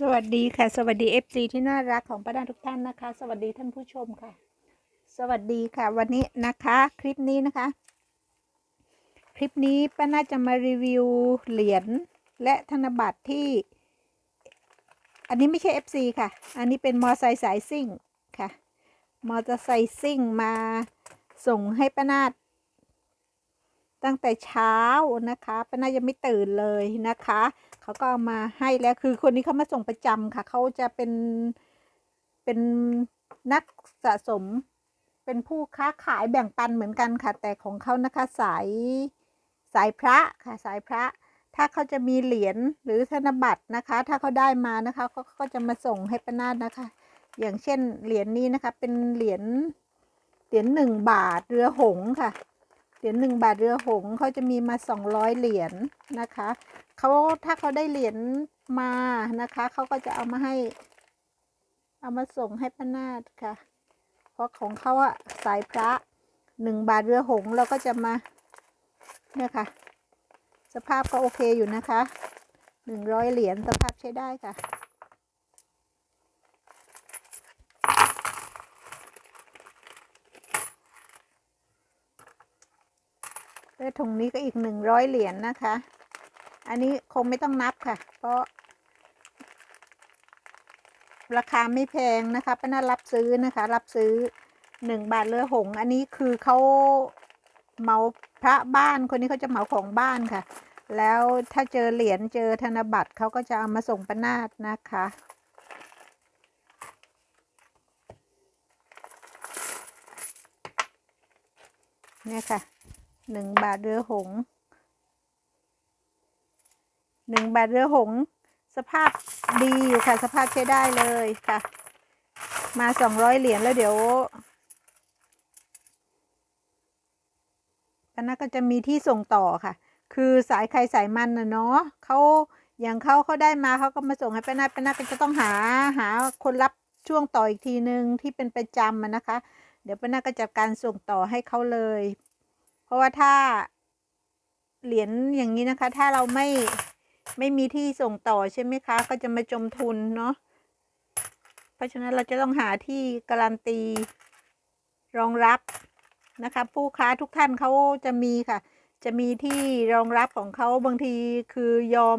สวัสดีค่ะ สวัสดี FC ที่น่ารักของป้าดาทุกท่านนะคะ สวัสดีท่านผู้ชมค่ะ สวัสดีค่ะ วันนี้นะคะ คลิปนี้นะคะ คลิปนี้ป้าน่าจะมารีวิวเหรียญและธนบัตรที่ อันนี้ไม่ใช่ FC ค่ะ อันนี้เป็นมอไซค์สายซิ่งค่ะ มอเตอร์ไซค์ซิ่งมาส่งให้ป้านาด ตั้งแต่เช้านะคะป้านายังไม่ตื่นเลยนะคะเขาก็เอามาให้แล้วคือคนนี้เขามาส่งประจำค่ะเขาจะเป็นเป็นนักสะสมเป็นผู้ค้าขายแบ่งปันเหมือนกันค่ะ แต่ของเขานะคะสายสายพระค่ะสายพระ ถ้าเขาจะมีเหรียญหรือธนบัตรนะคะ ถ้าเขาได้มานะคะเขาก็จะมาส่งให้ป้านาดนะคะ อย่างเช่นเหรียญนี้นะคะ เป็นเหรียญเหรียญหนึ่งบาทเรือหงค่ะ เหรียญหนึ่งบาทเรือหงเขาจะมีมาสองร้อยเหรียญนะคะเขาถ้าเขาได้เหรียญมานะคะเขาก็จะเอามาให้ เอามาส่งให้ป้านาดค่ะ เพราะของเขาอะสายพระหนึ่งบาทเรือหงเราก็จะมาเนี่ยค่ะ สภาพก็โอเคอยู่นะคะหนึ่งร้อยเหรียญสภาพใช้ได้ค่ะ แล้วถุงนี้ก็อีกหนึ่งร้อยเหรียญนะคะ อันนี้คงไม่ต้องนับค่ะ เพราะ ราคาไม่แพงนะคะป้านารับซื้อนะคะ รับซื้อหนึ่งบาทเรือหง อันนี้คือเขาเหมาพระบ้านคนนี้เขาจะเหมาของบ้านค่ะ แล้วถ้าเจอเหรียญเจอธนบัตรเขาก็จะเอามาส่งป้านาดนะคะเนี่ยค่ะ หนึ่งบาทเรือหงหนึ่งบาทเรือหง สภาพดีอยู่ค่ะ สภาพใช้ได้เลยค่ะ มาสองร้อยเหรียญแล้วเดี๋ยวอันนั้นก็จะมีที่ส่งต่อค่ะ คือสายใครสายมันนะเนาะเขาอย่างเขาเขาได้มาเขาก็มาส่งให้ป้านาป้านาก็จะต้องหาหาคนรับช่วงต่ออีกทีหนึ่งที่เป็นประจำนะคะ เดี๋ยวป้านาก็จัดการส่งต่อให้เขาเลย เพราะว่าถ้าเหรียญอย่างนี้นะคะ ถ้าเราไม่ไม่มีที่ส่งต่อใช่ไหมคะ ก็จะมาจมทุนเนาะเพราะฉะนั้นเราจะต้องหาที่การันตี รองรับนะคะ ผู้ค้าทุกท่านเขาจะมีค่ะ จะมีที่รองรับของเขาบางทีคือยอม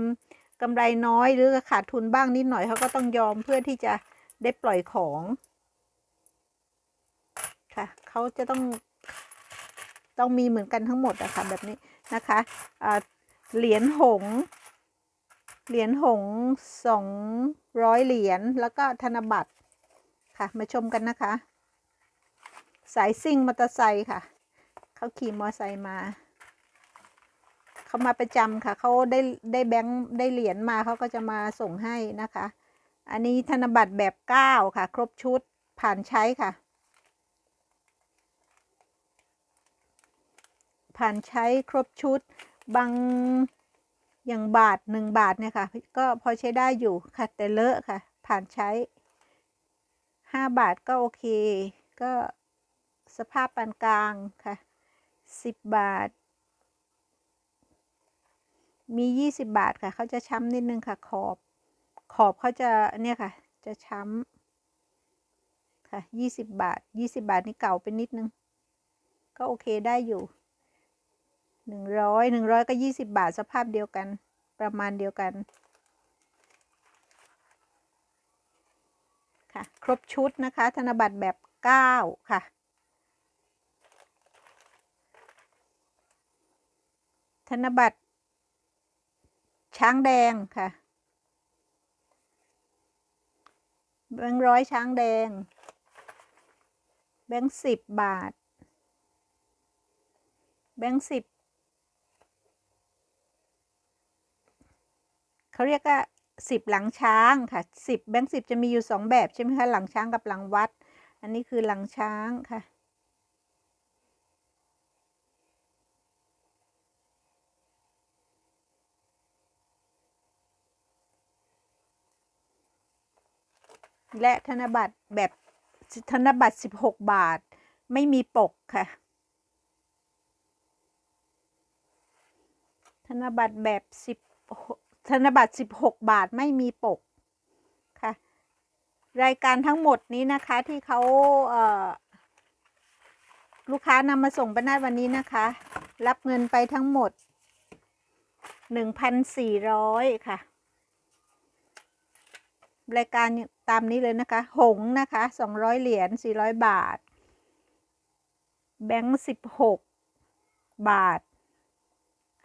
กำไรน้อยหรือขาดทุนบ้างนิดหน่อยเขาก็ต้องยอมเพื่อที่จะได้ปล่อยของ ค่ะเขาจะต้อง ต้องมีเหมือนกันทั้งหมดอะคะแบบนี้นะคะเหรียญหงเหรียญหงสองร้อยเหรียญแล้วก็ธนบัตรค่ะมาชมกันนะคะ สายซิ่งมอเตอร์ไซค์ค่ะเขาขี่มอเตอร์ไซค์มาเขามาประจำค่ะเขาได้ได้แบงค์ได้เหรียญมาเขาก็จะมาส่งให้นะคะ อันนี้ธนบัตรแบบเก้าค่ะ ครบชุดผ่านใช้ค่ะ ผ่านใช้ครบชุด บางอย่างบาทหนึ่งบาทเนี่ยค่ะ ก็พอใช้ได้อยู่ค่ะแต่เลอะค่ะ ผ่านใช้ห้าบาทก็โอเค ก็สภาพปานกลางค่ะสิบบาท มียี่สิบบาทค่ะ เขาจะช้ำนิดนึงค่ะขอบ ขอบเขาจะเนี่ยค่ะ จะช้ำค่ะยี่สิบบาทยี่สิบาทนี่เก่าไปนิดนึง ก็โอเคได้อยู่ หนึ่งร้อยหนึ่งร้อยก็ยี่สิบบาทสภาพเดียวกัน ประมาณเดียวกัน ค่ะ ครบชุดนะคะ ธนบัตรแบบเก้าค่ะธนบัตรช้างแดงค่ะแบงค์ร้อยช้างแดง แบงค์สิบบาท แบงค์สิบ เขาเรียกว่าสิบหลังช้างค่ะสิบแบงค์สิบจะมีอยู่สองแบบใช่ไหมคะหลังช้างกับหลังวัด อันนี้คือหลังช้างค่ะ และธนบัตรแบบธนบัตรสิบหกบาท ไม่มีปกค่ะ ธนบัตรแบบสิบ ธนบัตรสิบหกบาทไม่มีปกค่ะ รายการทั้งหมดนี้นะคะที่เขาเลูกค้านำมาส่งป้านาวันนี้นะคะ รับเงินไปทั้งหมดหนึ่งพันสี่ร้อยค่ะ รายการตามนี้เลยนะคะ หงนะคะสองร้อยเหรียญสี่ร้อยบาท แบงค์สิบหกบาท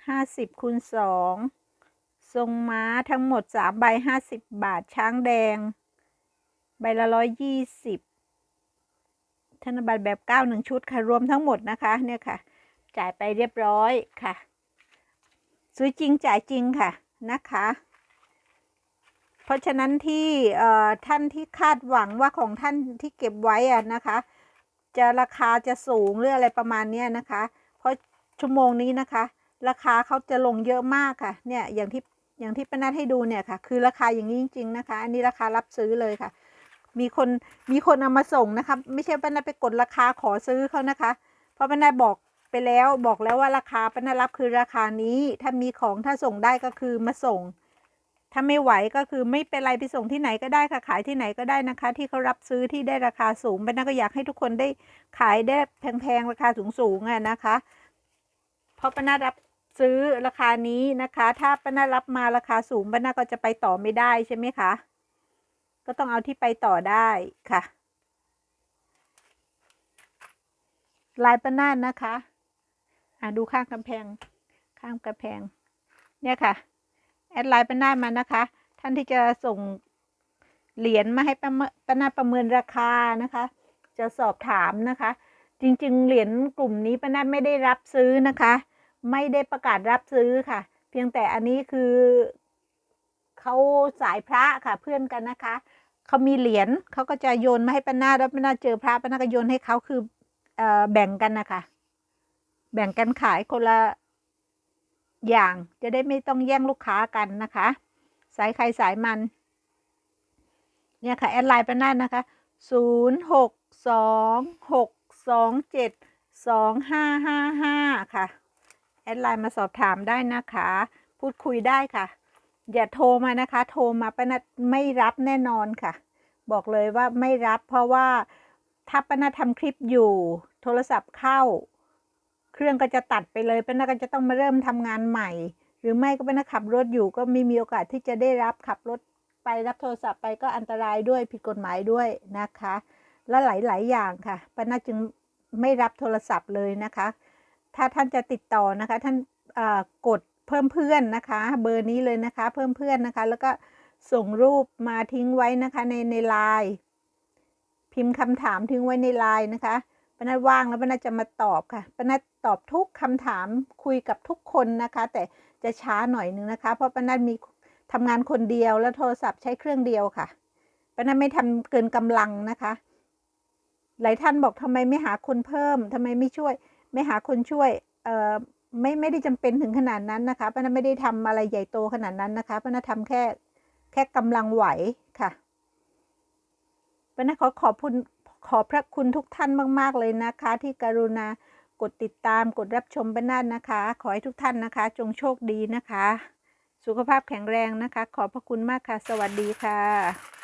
ห้าสิบคูณสอง ทรงม้าทั้งหมดสามใบห้าสิบบาท ช้างแดง ใบละร้อยยี่สิบธนบัตรแบบเก้าหนึ่งชุดค่ะ รวมทั้งหมดนะคะเนี่ยค่ะ จ่ายไปเรียบร้อยค่ะ ซื้อจริงจ่ายจริงค่ะนะคะ เพราะฉะนั้นที่เอ่อท่านที่คาดหวังว่าของท่านที่เก็บไว้อะนะคะ จะราคาจะสูงหรืออะไรประมาณนี้นะคะ เพราะชั่วโมงนี้นะคะ ราคาเขาจะลงเยอะมากค่ะ เนี่ยอย่างที่ อย่างที่ป้านัดให้ดูเนี่ยค่ะ คือราคาอย่างนี้จริง ๆ นะคะ อันนี้ราคารับซื้อเลยค่ะ มีคนมีคนเอามาส่งนะคะ ไม่ใช่ป้านัดไปกดราคาขอซื้อเขานะคะ เพราะป้านัดบอกไปแล้วบอกแล้วว่าราคาป้านัดรับคือราคานี้ ถ้ามีของถ้าส่งได้ก็คือมาส่ง ถ้าไม่ไหวก็คือไม่เป็นไรไปส่งที่ไหนก็ได้ค่ะขายที่ไหนก็ได้นะคะ ที่เขารับซื้อที่ได้ราคาสูงป้านัดก็อยากให้ทุกคนได้ขายได้แพงๆราคาสูงๆอะนะคะ เพราะป้านารับ ซื้อราคานี้นะคะ ถ้าป้านารับมาราคาสูงป้านาก็จะไปต่อไม่ได้ใช่ไหมคะ ก็ต้องเอาที่ไปต่อได้ค่ะ ลายป้านานะคะอะดูข้างกำแพง ข้างกำแพง เนี่ยค่ะ แอดไลน์ป้านามานะคะ ท่านที่จะส่งเหรียญมาให้ป้าเมป้าประเมินราคานะคะ จะสอบถามนะคะ จริง ๆ เหรียญกลุ่มนี้ป้านัทไม่ได้รับซื้อนะคะ ไม่ได้ประกาศรับซื้อค่ะ เพียงแต่อันนี้คือเขาสายพระค่ะเพื่อนกันนะคะเขามีเหรียญเขาก็จะโยนมาให้ป้านาแล้วป้านาเจอพระป้านาก็โยนให้เขาคือเออแบ่งกันนะคะแบ่งกันขายคนละอย่างจะได้ไม่ต้องแย่งลูกค้ากันนะคะ สายใครสายมัน เนี่ยค่ะ แอดไลน์ป้านานะคะศูนย์หกสองหกสองเจ็ดสองห้าห้าห้าค่ะ แอดไลน์มาสอบถามได้นะคะ พูดคุยได้ค่ะ อย่าโทรมานะคะ โทรมาป้านัดไม่รับแน่นอนค่ะ บอกเลยว่าไม่รับเพราะว่าถ้าป้านัดทำคลิปอยู่ โทรศัพท์เข้า เครื่องก็จะตัดไปเลยป้านัดก็จะต้องมาเริ่มทำงานใหม่ หรือไม่ก็ป้านัดขับรถอยู่ ก็ไม่มีโอกาสที่จะได้รับขับรถไปรับโทรศัพท์ไปก็อันตรายด้วยผิดกฎหมายด้วยนะคะ และหลาย ๆ อย่างค่ะป้านาจึงไม่รับโทรศัพท์เลยนะคะ ถ้าท่านจะติดต่อนะคะ ท่านกดเพิ่มเพื่อนนะคะ เบอร์นี้เลยนะคะ เพิ่มเพื่อนนะคะ แล้วก็ส่งรูปมาทิ้งไว้นะคะในในไลน์พิมพ์คำถามทิ้งไว้ในไลน์นะคะป้านาว่างแล้วป้านาจะมาตอบค่ะป้านาตอบทุกคำถามคุยกับทุกคนนะคะ แต่จะช้าหน่อยนึงนะคะ เพราะป้านามีทำงานคนเดียวแล้วโทรศัพท์ใช้เครื่องเดียวค่ะป้านาไม่ทำเกินกำลังนะคะ หลายท่านบอกทำไมไม่หาคนเพิ่มทำไมไม่ช่วย ไม่หาคนช่วยเอ่อไม่ไม่ได้จำเป็นถึงขนาดนั้นนะคะป้านาไม่ได้ทำอะไรใหญ่โตขนาดนั้นนะคะป้านาทำแค่แค่กำลังไหวค่ะป้านาขอขอบคุณขอบพระคุณทุกท่านมาก ๆ เลยนะคะ ที่กรุณากดติดตามกดรับชมป้านานะคะ ขอให้ทุกท่านนะคะ จงโชคดีนะคะ สุขภาพแข็งแรงนะคะ ขอบพระคุณมากค่ะ สวัสดีค่ะ